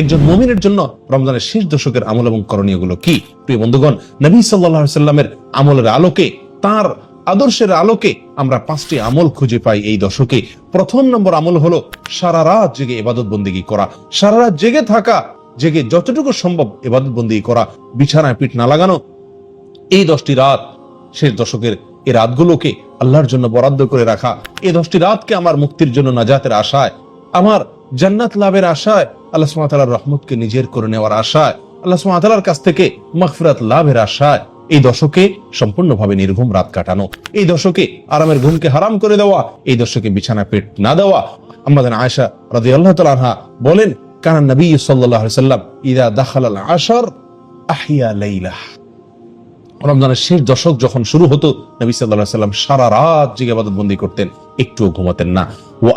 একজন মমিনের জন্য রমজানের শেষ দশকের আমল এবং করণীয়গুলো কি? প্রিয় বন্ধুগণ, নবী সাল্লাহ সাল্লামের আমলের আলোকে, তার আদর্শের আলোকে আমরা পাঁচটি আমল খুঁজে পাই এই দশকে। প্রথম নম্বর আমল হলো সারা রাত জেগে এবাদত বন্দিগি করা। সারা রাত জেগে থাকা, জেগে যতটুকু সম্ভব এবাদত বন্দিগি করা। বিছানায় পিঠ না লাগানো, এই দশটি রাত শেষ দশকের এই রাতগুলোকে আল্লাহর জন্য বরাদ্দ করে রাখা। এই দশটি রাতকে আমার মুক্তির জন্য নাজাতের আশায়, আমার জান্নাত লাভের আশায় আল্লাহ সুমাতালার রহমতকে নিজের করে নেওয়ার আশায়, আল্লাহ সুমাতালার কাছ থেকে মাগফিরাত লাভের আশায় এই দশকে সম্পূর্ণভাবে নির্ঘুম রাত কাটানো, এই দশকে আরামের ঘুমকে হারাম করে দেওয়া, এই দশকে বিছানা পেট না দেওয়া। আমাদের আয়সা রাজি আল্লাহ তালহা বলেন কারণ নবী সাল্লাহ সাল্লাম ইদা দাখাল আশার আহিয়া লাইলাহ রমজানের শেষ দশক যখন শুরু হতো, নবী সাল্লাহ সাল্লাম সারা রাত জেগে বন্দি করতেন, একটুও ঘুমাতেন না। ও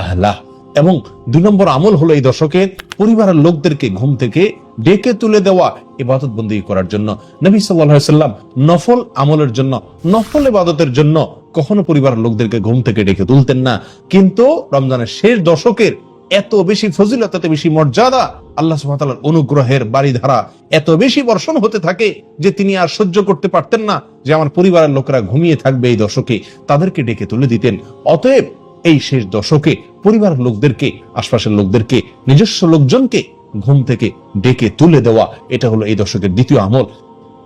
আহলাহ। এবং দুই নম্বর আমল হলো এই দশকের পরিবারের লোকদেরকে ঘুম থেকে ডেকে তুলে দেওয়া ইবাদত বন্দি করার জন্য। নবী সাল্লাম নফল আমলের জন্য, নফল ইবাদতের জন্য কখনো পরিবারের লোকদেরকে ঘুম থেকে ডেকে তুলতেন না। কিন্তু রমজানের শেষ দশকের এত বেশি ফজিলত, এত বেশি মর্যাদা আল্লাহ সুবহানাহু অনুগ্রহের বাড়িধারা এত বেশি বর্ষণ হতে থাকে যে তিনি আর সহ্য করতে পারতেন না যে আমার পরিবারের লোকেরা ঘুমিয়ে থাকবে এই দশকে। তাদেরকে ডেকে তুলে দিতেন। অতএব এই শেষ দশকে পরিবারের লোকদেরকে, আশপাশের লোকদেরকে, নিজস্ব লোকজনকে ঘুম থেকে ডেকে তুলে দেওয়া, এটা হলো এই দশকের দ্বিতীয় আমল।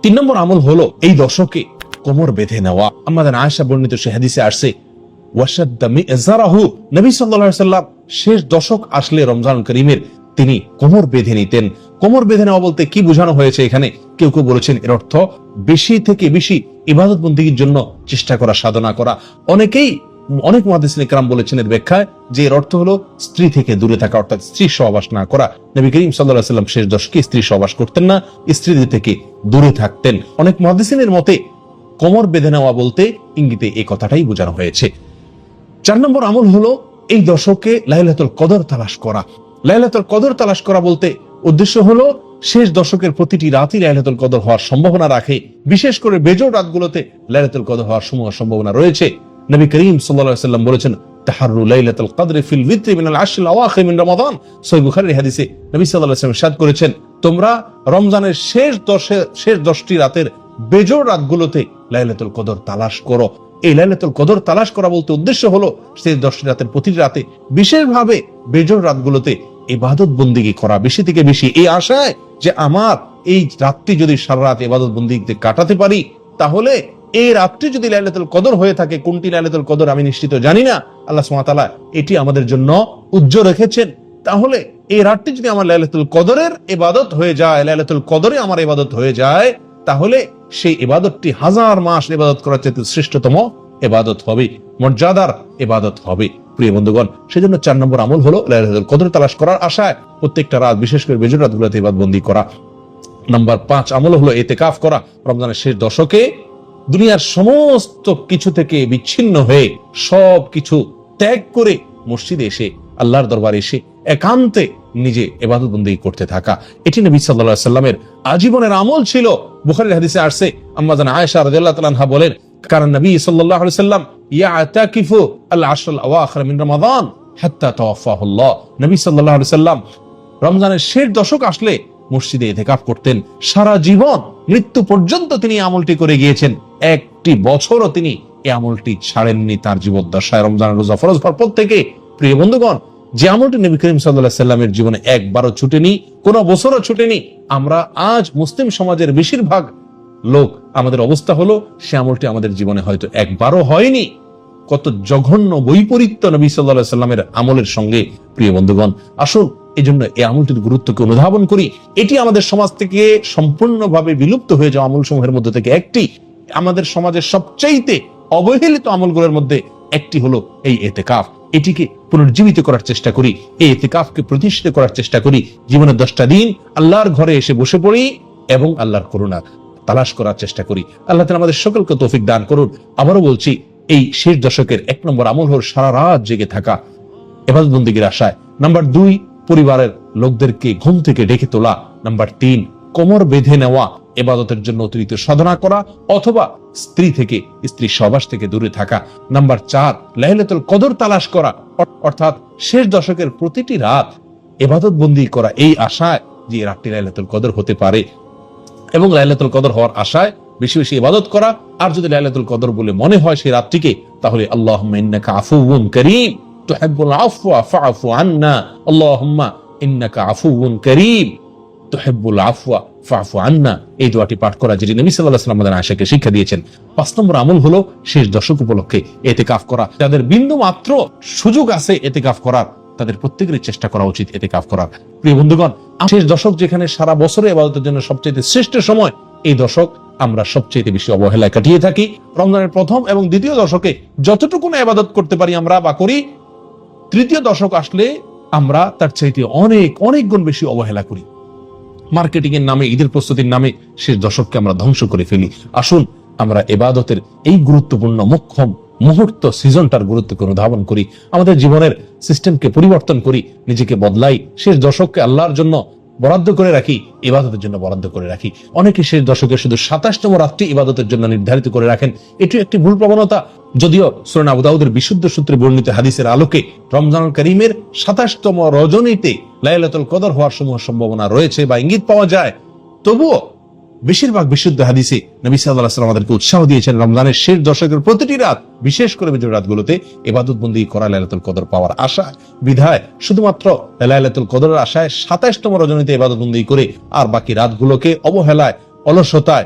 তিন নম্বর আমল হলো এই দশকে কোমর বেঁধে নেওয়া। আমাদের আয়সা বর্ণিত সে হাদিসে আসছে শেষ দশক আসলে রমজান করিমের তিনি কোমর বেঁধে নিতেন। কোমর বেঁধে নেওয়া বলতে কি বোঝানো হয়েছে এখানে? কেউ কেউ বলেছেন এর অর্থ বেশি থেকে বেশি ইবাদত বন্দীর জন্য চেষ্টা করা, সাধনা করা। অনেকেই অনেক মহাদিসিন ইকরাম বলেছেন এর ব্যাখ্যায় যে এর অর্থ হলো স্ত্রী থেকে দূরে থাকা, অর্থাৎ স্ত্রী সহবাস না করা। নবী করিম সাল্লাহ সাল্লাম শেষ দশকে স্ত্রী সহবাস করতেন না, স্ত্রীদের থেকে দূরে থাকতেন। অনেক মহাদিসিনের মতে কোমর বেঁধে নেওয়া বলতে ইঙ্গিতে এই কথাটাই বোঝানো হয়েছে। চার নম্বর আমল হলো এই দশকে লাইলাতুল কদর তালাশ করা। লাইলাতুল কদর তালাশ করা বলতে উদ্দেশ্য হলো শেষ দশকের প্রতিটি রাতই লাইলাতুল কদর হওয়ার সম্ভাবনা রাখে। বিশেষ করে বেজোর রাতগুলোতে লাইলাতুল কদর হওয়ার সমূহ সম্ভাবনা রয়েছে। নবী করিম সাল্লাম বলেছেন বেজোর এই করা উদ্দেশ্য দশটি রাতের প্রতিটি রাতে বিশেষভাবে বেজর রাতগুলোতে ইবাদত বন্দিগি করা, বেশি থেকে বেশি। এই আশায় যে আমার এই রাতটি যদি সারা রাত ইবাদত বন্দিগিতে কাটাতে পারি, তাহলে এই রাতটি যদি লাইলাতুল কদর হয়ে থাকে, কোনটি লাইলাতুল কদর আমি নিশ্চিত জানি না। আল্লাহ সুবহানাহু এটি আমাদের জন্য উজ্জ্বল রেখেছেন। তাহলে এই রাতটি যদি আমার লাইলাতুল কদরের এবাদত হয়ে যায়, লাইলাতুল কদরে আমার এবাদত হয়ে যায়, তাহলে সেই এবাদতটি হাজার মাস ইবাদত করার চাইতে শ্রেষ্ঠতম এবাদত হবে, মর্যাদার এবাদত হবে। প্রিয় বন্ধুগণ, সেজন্য চার নম্বর আমল হলো লাইলাতুল কদর তালাশ করার আশায় প্রত্যেকটা রাত, বিশেষ করে বেজর রাতগুলোতে ইবাদ বন্দি করা। নাম্বার পাঁচ আমল হলো এতেকাফ করা। রমজানের শেষ দশকে দুনিয়ার সমস্ত কিছু থেকে বিচ্ছিন্ন হয়ে সব কিছু ত্যাগ করে মসজিদে এসে, আল্লাহর দরবারে এসে একান্তে নিজে এবাদত বন্দি করতে থাকা। এটি নবী সাল্লাল্লাহু সাল্লামের আজীবনের আমল ছিল। বুখারীর হাদিসে আসছে আম্মা জান আয়েশা রাদিয়াল্লাহু তাআলা বলেন কারণ নবী সাল্লাল্লাহু আলাইহি সাল্লাম ইয়াতাকিফু আল আশর আল আওয়াখির মিন রমাদান হাত্তা তাওয়াফাহু আল্লাহ নবী সাল্লাল্লাহু আলাইহি সাল্লাম রমজানের শেষ দশক আসলে মসজিদে ইতিকাফ করতেন। সারা জীবন মৃত্যু পর্যন্ত তিনি আমলটি করে গিয়েছেন। একটি বছরও তিনি এই আমলটি ছাড়েননি তার জীবদ্দশায়। রমজানের রোজা ফরজ পর থেকে, প্রিয় বন্ধুগণ, যে আমলটি নবী করিম সাল্লাহ সাল্লামের জীবনে একবারও ছুটেনি, কোনো বছরও ছুটেনি, আমরা আজ মুসলিম সমাজের বেশিরভাগ লোক আমাদের অবস্থা হলো, সে আমলটি আমাদের জীবনে হয়তো একবারও হয়নি। কত জঘন্য বৈপরীত্য নবী সাল্লাহ সাল্লামের আমলের সঙ্গে, প্রিয় বন্ধুগণ, আসুন এই জন্য এই আমলটির গুরুত্বকে অনুধাবন করি। এটি আমাদের সমাজ থেকে সম্পূর্ণভাবে বিলুপ্ত হয়ে যাওয়া আমল সমূহের মধ্যে থেকে একটি। আমাদের সমাজের সবচাইতে অবহেলিত আমলগুলোর মধ্যে একটি হলো এই এতেকাফ। এটিকে পুনর্জীবিত করার চেষ্টা করি। এই এতেকাফকে প্রতিষ্ঠিত করার চেষ্টা করি। জীবনের দশটা দিন আল্লাহর ঘরে এসে বসে পড়ি এবং আল্লাহর করুণা তালাশ করার চেষ্টা করি। আল্লাহ তালা আমাদের সকলকে তৌফিক দান করুন। আবারও বলছি, এই শেষ দশকের এক নম্বর আমল হল সারা রাত জেগে থাকা। এবাদত বন্দীগীর আশায়। নাম্বার দুই পরিবারের লোকদেরকে ঘুম থেকে ডেকে তোলা। নাম্বার তিন, কোমর বেঁধে নেওয়া, এবাদতের জন্য অতিরিক্ত সাধনা করা অথবা স্ত্রী থেকে স্ত্রী সবাস থেকে দূরে থাকা। নাম্বার চার, লাইলাতুল কদর তালাশ করা অর্থাৎ শেষ দশকের প্রতিটি রাত এবাদত বন্দি করা। এই আশায় যে রাতটি লাইলাতুল কদর হতে পারে এবং লাইলাতুল কদর হওয়ার আশায় বেশি বেশি ইবাদত করা। আর যদি লাইলাতুল কদর বলে মনে হয় সেই রাতটিকে, তাহলে আল্লাহ ইন্নাকা আফুউন করিম। তুহিব্বুল আফওয়া আন্না ইন্নাকা করিম। আফওয়া আন্না, এই দোয়াটি পাঠ করা যেটি নবী আমাদের শিক্ষা দিয়েছেন। পাঁচ নম্বর আমল হলো শেষ দশক উপলক্ষে করা। যাদের বিন্দু মাত্র সুযোগ আছে এতেকাফ করার, তাদের প্রত্যেকেরই চেষ্টা করা উচিত এতে কাফ করার। প্রিয় বন্ধুগণ শেষ দশক যেখানে সারা বছরে এবাদতের জন্য সবচেয়ে শ্রেষ্ঠ সময়, এই দশক আমরা সবচেয়ে বেশি অবহেলায় কাটিয়ে থাকি। রমজানের প্রথম এবং দ্বিতীয় দশকে যতটুকু না এবাদত করতে পারি আমরা বা করি তৃতীয় দশক আসলে আমরা তার চাইতে অনেক অনেক গুণ বেশি অবহেলা করি। মার্কেটিং এর নামে, ঈদের প্রস্তুতির নামে শেষ দশককে আমরা ধ্বংস করে ফেলি। আসুন, আমরা এবাদতের এই গুরুত্বপূর্ণ মুখ্যম মুহূর্ত, সিজনটার গুরুত্বকে অনুধাবন করি। আমাদের জীবনের সিস্টেমকে পরিবর্তন করি, নিজেকে বদলাই, শেষ দশককে আল্লাহর জন্য বরাদ্দ করে রাখি ইবাদতের জন্য বরাদ্দ করে রাখি। অনেকে শেষ দশকে শুধু সাতাশতম রাত্রি ইবাদতের জন্য নির্ধারিত করে রাখেন। এটি একটি ভুল প্রবণতা যদিও সুরান আবু দাউদের বিশুদ্ধ সূত্রে বর্ণিত হাদিসের আলোকে রমজান করিমের সাতাশতম রজনীতে লাইলাতুল কদর হওয়ার সমূহ সম্ভাবনা রয়েছে বা ইঙ্গিত পাওয়া যায়। তবুও বেশিরভাগ বিশুদ্ধ হাদিসে নবী সাল্লাল্লাহু আলাইহি ওয়াসাল্লাম আমাদেরকে উৎসাহ দিয়েছেন, রমজানের শেষ দশকের প্রতিটি রাত, বিশেষ করে বিজয় রাতগুলোতে ইবাদত বন্দী করা লাইলাতুল কদর পাওয়ার আশা। বিধায় শুধুমাত্র লাইলাতুল কদরের আশায় সাতাশতম রজনীতে ইবাদত বন্দী করে আর বাকি রাতগুলোকে অবহেলায়, অলসতায়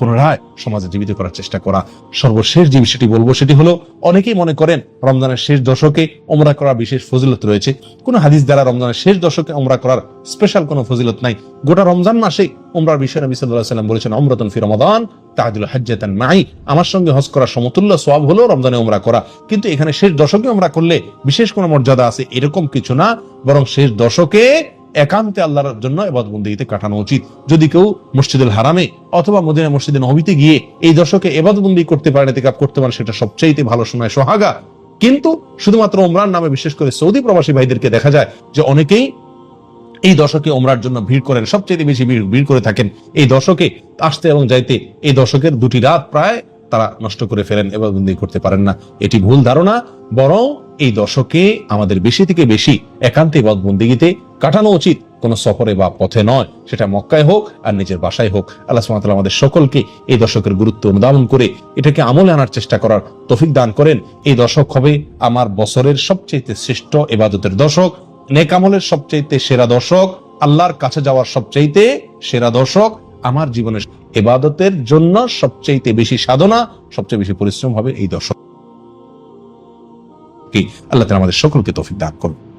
পুনরায় সমাজে জীবিত করার চেষ্টা করা সর্বশেষ যে বিষয়টি বলব সেটি হলো, অনেকেই মনে করেন রমজানের শেষ দশকে ওমরা করার বিশেষ ফজিলত রয়েছে। কোন হাদিস দ্বারা রমজানের শেষ দশকে ওমরা করার স্পেশাল কোনো ফজিলত নাই। গোটা রমজান মাসে ওমরার বিষয়ে নবী আলাইহি সাল্লাম বলেছেন অমরাতন ফি রমাদান তাহাদুল হাজ্জাতান মাই আমার সঙ্গে হজ করা সমতুল্য সওয়াব হলো রমজানে ওমরা করা। কিন্তু এখানে শেষ দশকে ওমরা করলে বিশেষ কোনো মর্যাদা আছে, এরকম কিছু না। বরং শেষ দশকে একান্তে আল্লাহর জন্য এবাদবন্দিতে কাটানো উচিত। যদি কেউ মসজিদুল হারামে অথবা মদিনা মসজিদে নবীতে গিয়ে এই দশকে এবাদবন্দি করতে পারে এতেকাপ করতে পারে, সেটা সবচাইতে ভালো সময়, সোহাগা। কিন্তু শুধুমাত্র ওমরান নামে বিশেষ করে সৌদি প্রবাসী ভাইদেরকে দেখা যায় যে অনেকেই এই দশকে ওমরার জন্য ভিড় করেন সবচেয়ে বেশি ভিড় ভিড় করে থাকেন। এই দশকে আসতে এবং যাইতে, এই দশকের দুটি রাত প্রায় তারা নষ্ট করে ফেলেন এবং বন্দি করতে পারেন না। এটি ভুল ধারণা, বরং এই দশকে আমাদের বেশি থেকে বেশি একান্তে বন্দিগিতে কাটানো উচিত কোন সফরে বা পথে নয়। সেটা মক্কায় হোক আর নিজের বাসায় হোক। আল্লাহ তাআলা আমাদের সকলকে এই দশকের গুরুত্ব অনুধাবন করে এটাকে আমলে আনার চেষ্টা করার তফিক দান করেন। এই দশক হবে আমার বছরের সবচেয়ে শ্রেষ্ঠ এবাদতের দশক, নেক আমলের সবচাইতে সেরা দশক, আল্লাহর কাছে যাওয়ার সবচাইতে সেরা দশক আমার জীবনের এবাদতের জন্য সবচেয়ে বেশি সাধনা, সবচেয়ে বেশি পরিশ্রম হবে এই দর্শক। আল্লাহ তালা আমাদের সকলকে তফিক দান করুন।